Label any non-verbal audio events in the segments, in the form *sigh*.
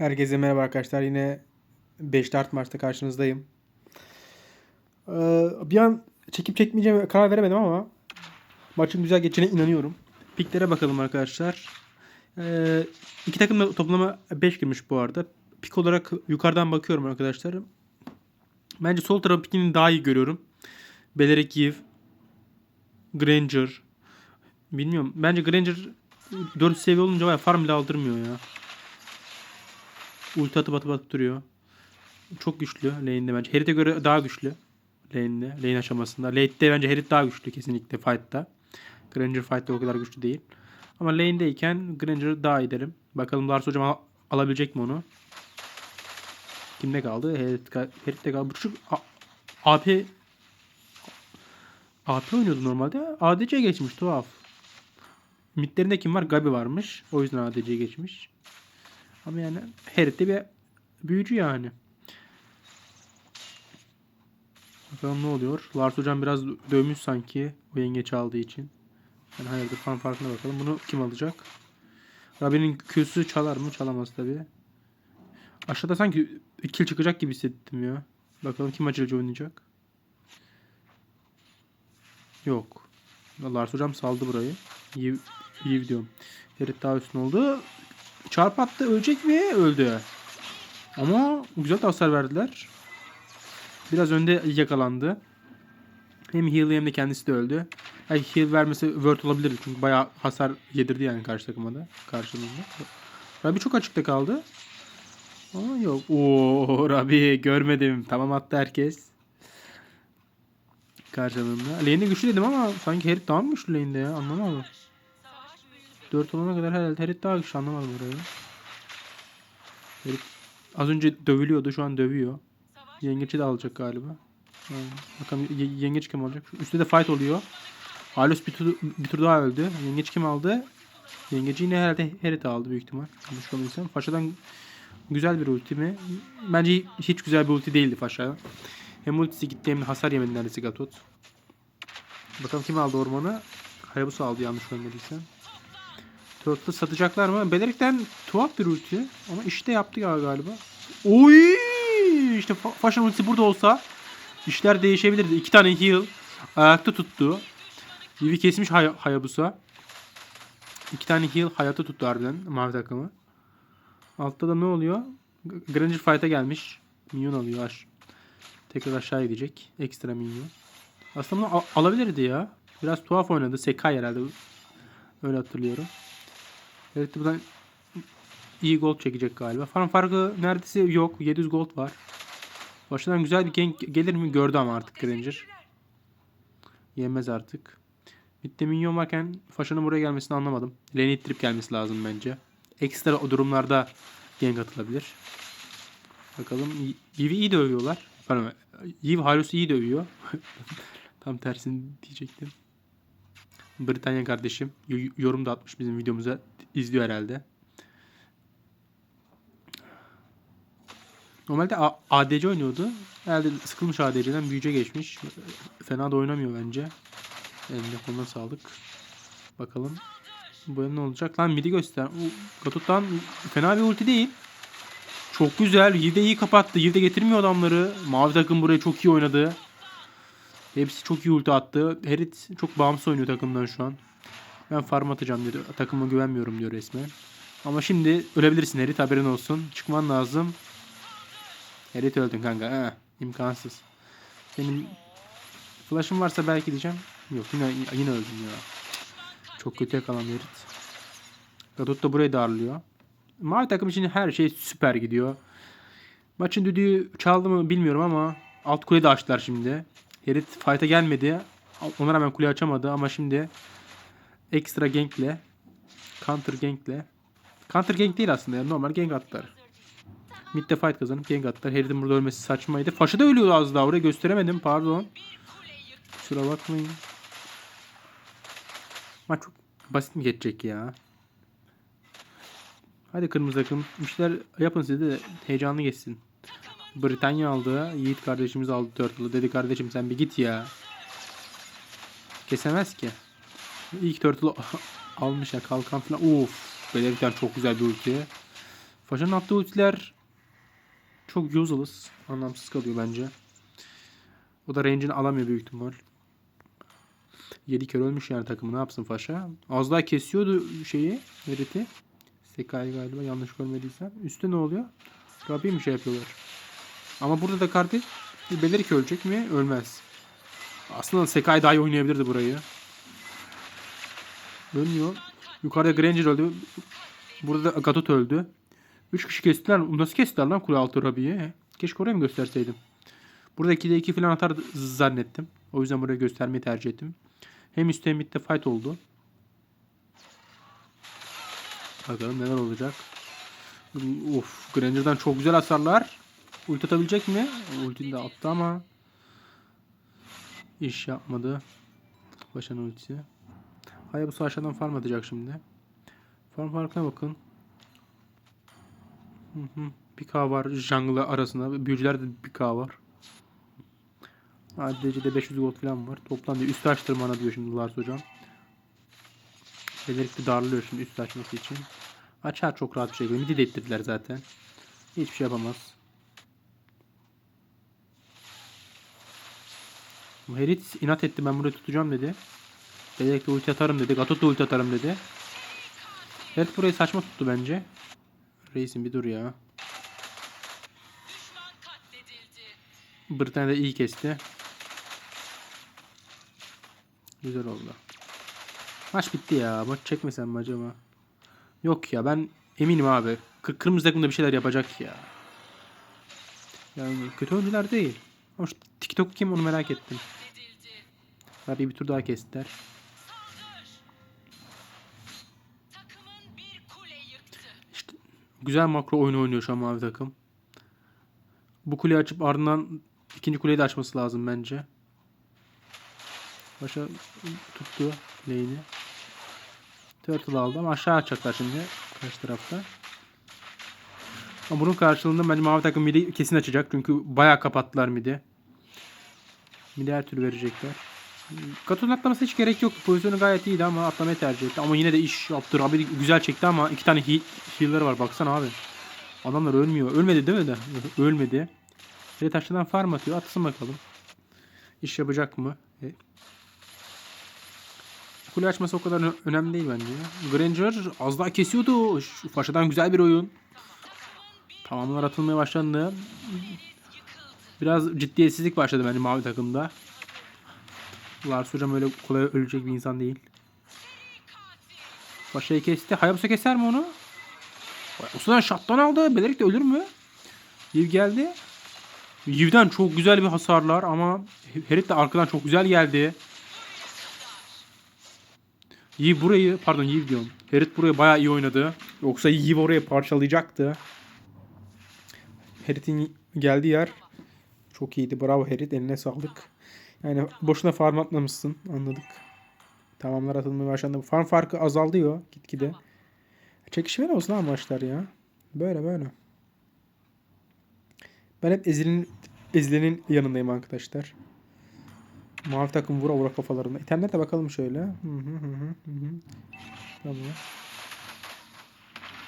Herkese merhaba arkadaşlar. Yine 5 Dart maçta karşınızdayım. Ee, bir an çekip çekmeyeceğime karar veremedim ama maçın güzel geçeceğine inanıyorum. Piklere bakalım arkadaşlar. Ee, iki takım da toplama 5 girmiş bu arada. Pik olarak yukarıdan bakıyorum arkadaşlar. Bence sol tarafı pikini daha iyi görüyorum. Belerik Yiv, Granger. Bilmiyorum. Bence Granger 4 seviye olunca var farm bile aldırmıyor ya. Ulti atıp atıp atıp duruyor. Çok güçlü lane'de bence. Herit'e göre daha güçlü. Lane'de. Lane aşamasında. Late'de bence Herit daha güçlü kesinlikle fight'ta. Granger fight'ta o kadar güçlü değil. Ama lane'deyken Granger daha iyi derim. Bakalım Lars hocam al- alabilecek mi onu? Kimde kaldı? Herit, Herit'te kaldı. Bu çocuk AP AP oynuyordu normalde. ADC geçmiş tuhaf. Midlerinde kim var? Gabi varmış. O yüzden ADC'ye geçmiş. Ama yani Herit de bir büyücü yani. Bakalım ne oluyor. Lars hocam biraz dövmüş sanki o yengeç aldığı için. Yani hayırdır fan farkına bakalım. Bunu kim alacak? Rabi'nin Q'su çalar mı? Çalamaz tabi. Aşağıda sanki kill çıkacak gibi hissettim ya. Bakalım kim acılıcı oynayacak. Yok. Lars hocam saldı burayı. İyi, iyi diyorum. Herit daha üstün oldu. Çarp attı. Ölecek mi? Öldü. Ama güzel hasar verdiler. Biraz önde yakalandı. Hem heal hem de kendisi de öldü. Yani heal vermesi word olabilirdi çünkü bayağı hasar yedirdi yani karşı takıma da. Karşılığında. Rabi çok açıkta kaldı. Ama yok. Oo *laughs* Rabi görmedim. Tamam attı herkes. Karşılığında. Lane'de güçlü dedim ama sanki Herit daha mı güçlü lane'de ya? Anlamadım. 4 olana kadar herhalde Herit daha güçlü anlamadım burayı. Herit az önce dövülüyordu şu an dövüyor. Yengeci de alacak galiba. Yani bakalım ye- yengeç kim alacak? Üstte de fight oluyor. Alus bir tur, bir tur daha öldü. Yengeç kim aldı? Yengeci yine herhalde Herit aldı büyük ihtimal. Yanlış olmadıysam. Faşa'dan güzel bir ulti? Bence hiç güzel bir ulti değildi Faşa. Hem ultisi gitti hem hasar yemedi neredeyse Gatot. Bakalım kim aldı ormanı? Hayabusa aldı yanlış görmediysem. Turtle satacaklar mı? Belerik'ten tuhaf bir ulti. Ama işte yaptı ya galiba. Oy! İşte Fa- Fashion ultisi burada olsa işler değişebilirdi. İki tane heal ayakta tuttu. Yivi kesmiş Hay- Hayabusa. İki tane heal hayatta tuttu harbiden mavi takımı. Altta da ne oluyor? Granger fight'a gelmiş. Minyon alıyor. Aş Tekrar aşağı gidecek. Ekstra minyon. Aslında bunu al- alabilirdi ya. Biraz tuhaf oynadı. Sekai herhalde. Öyle hatırlıyorum. Evet buradan iyi gold çekecek galiba. Farm farkı neredeyse yok. 700 gold var. Başından güzel bir gank gelir mi gördü ama artık Granger. Yemez artık. Midde minyon varken Faşa'nın buraya gelmesini anlamadım. Lane ittirip gelmesi lazım bence. Ekstra o durumlarda gank atılabilir. Bakalım. Yivi iyi dövüyorlar. Pardon. Yiv Halus'u iyi dövüyor. *laughs* Tam tersini diyecektim. Britanya kardeşim yorum da atmış bizim videomuza. İzliyor herhalde. Normalde ADC oynuyordu. Herhalde sıkılmış ADC'den büyüce geçmiş. Fena da oynamıyor bence. Eline koluna sağlık. Bakalım. Bu ne olacak? Lan midi göster. Gatut'tan fena bir ulti değil. Çok güzel. Yivde iyi kapattı. Yivde getirmiyor adamları. Mavi takım burayı çok iyi oynadı. Hepsi çok iyi ulti attı. Herit çok bağımsız oynuyor takımdan şu an. Ben farm atacağım diyor. Takıma güvenmiyorum diyor resmen. Ama şimdi ölebilirsin Herit haberin olsun. Çıkman lazım. Herit öldün kanka. Ha, imkansız. Benim flash'ım varsa belki diyeceğim. Yok yine yine öldüm ya. Çok kötü yakalandı Herit. Gadot da burayı darlıyor. Mavi takım için her şey süper gidiyor. Maçın düdüğü çaldı mı bilmiyorum ama alt kuleyi de açtılar şimdi. Herit fight'a gelmedi. Ona rağmen kule açamadı ama şimdi ekstra gankle counter gankle counter gank değil aslında yani normal gank attılar. Mid'de fight kazanıp gank attılar. Herit'in burada ölmesi saçmaydı. Faşa da ölüyordu az daha. Oraya gösteremedim. Pardon. Kusura bakmayın. Maç çok basit mi geçecek ya? Hadi kırmızı takım. İşler yapın siz de heyecanlı geçsin. Britanya aldı. Yiğit kardeşimiz aldı Turtle'ı. Dedi kardeşim sen bir git ya. Kesemez ki. İlk Turtle'ı *laughs* almış ya kalkan falan. Uf. Belerikten çok güzel bir ulti. Faşa'nın attığı ultiler çok useless. Anlamsız kalıyor bence. O da range'ini alamıyor büyük ihtimal. 7 kere ölmüş yani takımı ne yapsın Faşa. Az daha kesiyordu şeyi. Merit'i. Sekay galiba yanlış görmediysem. Üstte ne oluyor? Rabbi mi şey yapıyorlar? Ama burada da kardeş belir ki ölecek mi? Ölmez. Aslında Sekai daha iyi oynayabilirdi burayı. Ölmüyor. Yukarıda Granger öldü. Burada da Gatot öldü. 3 kişi kestiler. Nasıl kestiler lan kule altı Rabi'yi? Keşke oraya mı gösterseydim? Burada 2'de 2 falan atar zannettim. O yüzden buraya göstermeyi tercih ettim. Hem üstte hem midde fight oldu. Bakalım neler olacak. Of Granger'dan çok güzel hasarlar. Ulti atabilecek mi? Ultini de attı ama iş yapmadı. Başan ultisi. Hayabusa aşağıdan farm atacak şimdi. Farm farkına bakın. Bir K var jungle arasında. Büyücülerde bir K var. ADC'de 500 gold falan var. Toplam diyor üst açtırmana diyor şimdi Lars hocam. Belirlikli darlıyor şimdi üst açması için. Açar çok rahat bir şekilde. Midi de ittirdiler zaten. Hiçbir şey yapamaz. Herit inat etti ben burayı tutacağım dedi. Belirlikli ulti atarım dedi. Gatot da ulti atarım dedi. Herit burayı saçma tuttu bence. Reisim bir dur ya. Britanya da iyi kesti. Güzel oldu. Maç bitti ya. Maç çekmesem mi acaba? Yok ya ben eminim abi. Kı- Kırmızı takımda bir şeyler yapacak ya. Yani kötü oyuncular değil. Ama şu TikTok kim onu merak ettim. Abi bir tur daha kestiler. Güzel makro oyunu oynuyor şu an mavi takım. Bu kuleyi açıp ardından ikinci kuleyi de açması lazım bence. Başa tuttu lane'i. Turtle aldı ama aşağı açacaklar şimdi karşı tarafta. Ama bunun karşılığında bence mavi takım midi kesin açacak. Çünkü bayağı kapattılar midi. Midi her türlü verecekler. Katon'un atlaması hiç gerek yoktu. Pozisyonu gayet iyiydi ama atlamayı tercih etti. Ama yine de iş yaptı. Rabi güzel çekti ama iki tane he heal'ları var. Baksana abi. Adamlar ölmüyor. Ölmedi değil mi de? Ölmedi. Bir taşından farm atıyor. Atsın bakalım. İş yapacak mı? E, Kule açması o kadar önemli değil bence. Granger az daha kesiyordu. Şu güzel bir oyun. Tamamlar atılmaya başlandı. Biraz ciddiyetsizlik başladı bence mavi takımda. Lars hocam öyle kolay ölecek bir insan değil. Paşa'yı kesti. Hayabusa keser mi onu? Hayabusa'dan shot'tan aldı. Belerik de ölür mü? Yiv geldi. Yiv'den çok güzel bir hasarlar ama Herit de arkadan çok güzel geldi. Yiv burayı pardon Yiv diyorum. Herit burayı bayağı iyi oynadı. Yoksa Yiv orayı parçalayacaktı. Herit'in geldiği yer çok iyiydi. Bravo Herit. Eline sağlık. Yani boşuna farm atmamışsın. Anladık. Tamamlar atılmaya başlandı. Farm farkı azalıyor gitgide. Çekişmeli olsun ha maçlar ya. Böyle böyle. Ben hep Ezil'in Ezile'nin yanındayım arkadaşlar. Mavi takım vura vura kafalarına. İtemlere de bakalım şöyle. Hı hı hı hı. Tamam.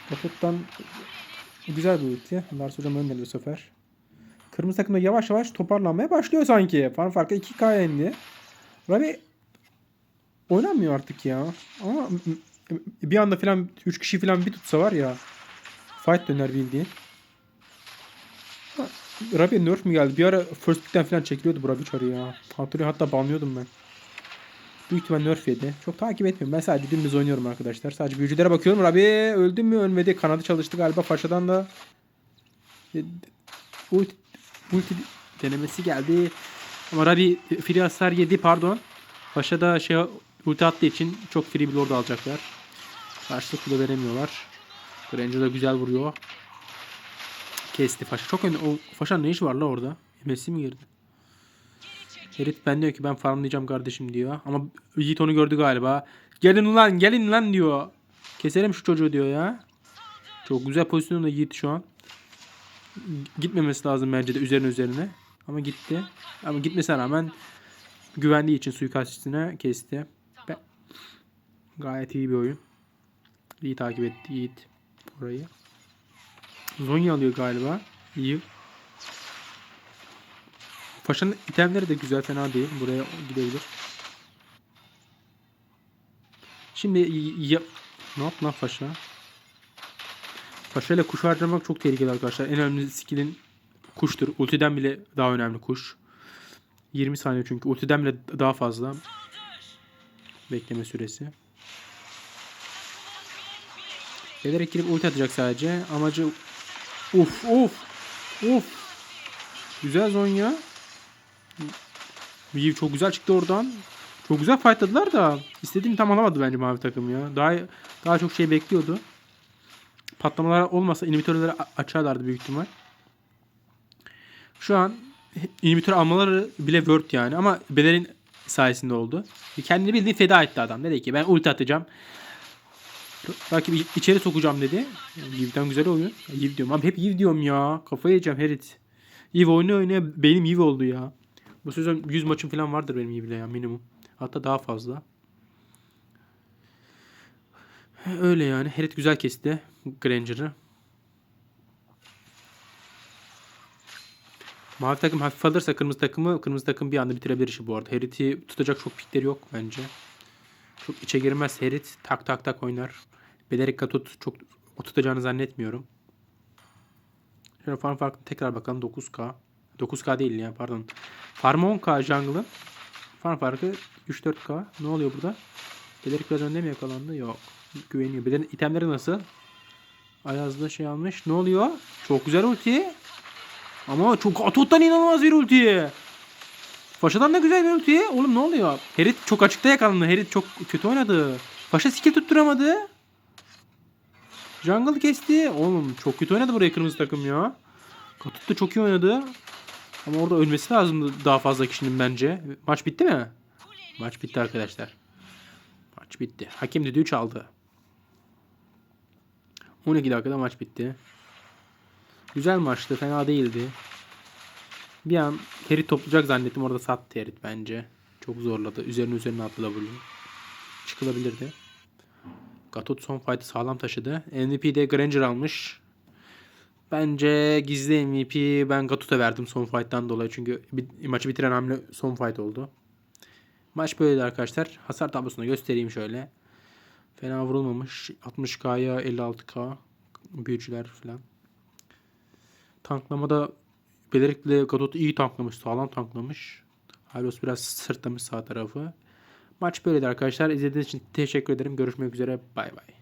Kaputtan güzel bir ulti. Lars hocam önde bu sefer. Kırmızı takım da yavaş yavaş toparlanmaya başlıyor sanki. Farm farkı 2K indi. Rabi oynanmıyor artık ya. Ama bir anda falan 3 kişi falan bir tutsa var ya. Fight döner bildiğin. Rabi nerf mi geldi? Bir ara first pick'ten falan çekiliyordu bu Rabi çarı ya. Hatırlıyorum hatta banlıyordum ben. Büyük ihtimal nerf yedi. Çok takip etmiyorum. Ben sadece dümdüz oynuyorum arkadaşlar. Sadece büyücülere bakıyorum. Rabi öldü mü ölmedi. Kanadı çalıştı galiba. Faşadan da ulti, ulti denemesi geldi. Ama Rabi free hasar yedi pardon. Paşa da şey ulti attığı için çok free bir lord alacaklar. Karşılık bile veremiyorlar. Granger da güzel vuruyor. Kesti Faşa. Çok önemli. O Faşa'nın ne işi var la orada? Messi mi girdi? Herit ben diyor ki ben farmlayacağım kardeşim diyor. Ama Yiğit onu gördü galiba. Gelin lan gelin lan diyor. Keselim şu çocuğu diyor ya. Çok güzel pozisyonda Yiğit şu an. Gitmemesi lazım bence de üzerine üzerine. Ama gitti. Ama gitmesine rağmen güvendiği için suikastçisine kesti. Be- Gayet iyi bir oyun. İyi takip etti Yiğit orayı. Zonya alıyor galiba. İyi. Paşa'nın itemleri de güzel fena değil. Buraya gidebilir. Şimdi ya... Ne yaptı lan Paşa? İle kuş harcamak çok tehlikeli arkadaşlar. En önemli skill'in kuştur. Ultiden bile daha önemli kuş. 20 saniye çünkü. Ultiden bile daha fazla. Bekleme süresi. Gelerek girip ulti atacak sadece. Amacı Uf uf uf. Güzel Zonya. Viv çok güzel çıktı oradan. Çok güzel fightladılar da istediğini tam alamadı bence mavi takım ya. Daha daha çok şey bekliyordu. Patlamalar olmasa inhibitörleri açarlardı büyük ihtimal. Şu an inhibitör almaları bile word yani ama Beler'in sayesinde oldu. Kendini bildiğin feda etti adam. Dedi ki ben ulti atacağım. Rakibi içeri sokacağım dedi. Yiv'den güzel oyun. Yiv diyorum. Abi hep Yiv diyorum ya. Kafayı yiyeceğim Herit. Yiv oyunu oynaya benim Yiv oldu ya. Bu sezon 100 maçım falan vardır benim Yiv'le ya minimum. Hatta daha fazla. Öyle yani. Herit güzel kesti. Granger'ı. Mavi takım hafif alırsa kırmızı takımı kırmızı takım bir anda bitirebilir işi bu arada. Herit'i tutacak çok pikleri yok bence. Çok içe girmez Herit. Tak tak tak oynar. Belerik tut çok o tutacağını zannetmiyorum. Şöyle farm farklı tekrar bakalım 9K. 9K değil ya pardon. Farm 10K jungle'ın. Farm farkı 3-4K. Ne oluyor burada? Belerik biraz önde mi yakalandı? Yok. Güveniyor. Belerin itemleri nasıl? Ayaz'da şey almış. Ne oluyor? Çok güzel ulti. Ama çok Atot'tan inanılmaz bir ulti. Faşa'dan da güzel bir ulti. Oğlum ne oluyor? Herit çok açıkta yakalandı. Herit çok kötü oynadı. Faşa skill tutturamadı. Jungle kesti. Oğlum çok kötü oynadı buraya kırmızı takım ya. Katut da çok iyi oynadı. Ama orada ölmesi lazımdı daha fazla kişinin bence. Maç bitti mi? Maç bitti arkadaşlar. Maç bitti. Hakem düdüğü çaldı. 12 dakikada maç bitti. Güzel maçtı. Fena değildi. Bir an Herit toplayacak zannettim. Orada sattı Herit bence. Çok zorladı. Üzerine üzerine attı W. Çıkılabilirdi. Gatot son fight'ı sağlam taşıdı. MVP de Granger almış. Bence gizli MVP ben Gatot'a verdim son fight'tan dolayı. Çünkü maçı bitiren hamle son fight oldu. Maç böyleydi arkadaşlar. Hasar tablosunu göstereyim şöyle. Fena vurulmamış. 60K'ya 56K. Büyücüler falan. Tanklamada Belerik'le Gadot iyi tanklamış. Sağlam tanklamış. Halos biraz sırtlamış sağ tarafı. Maç böyleydi arkadaşlar. İzlediğiniz için teşekkür ederim. Görüşmek üzere. Bay bay.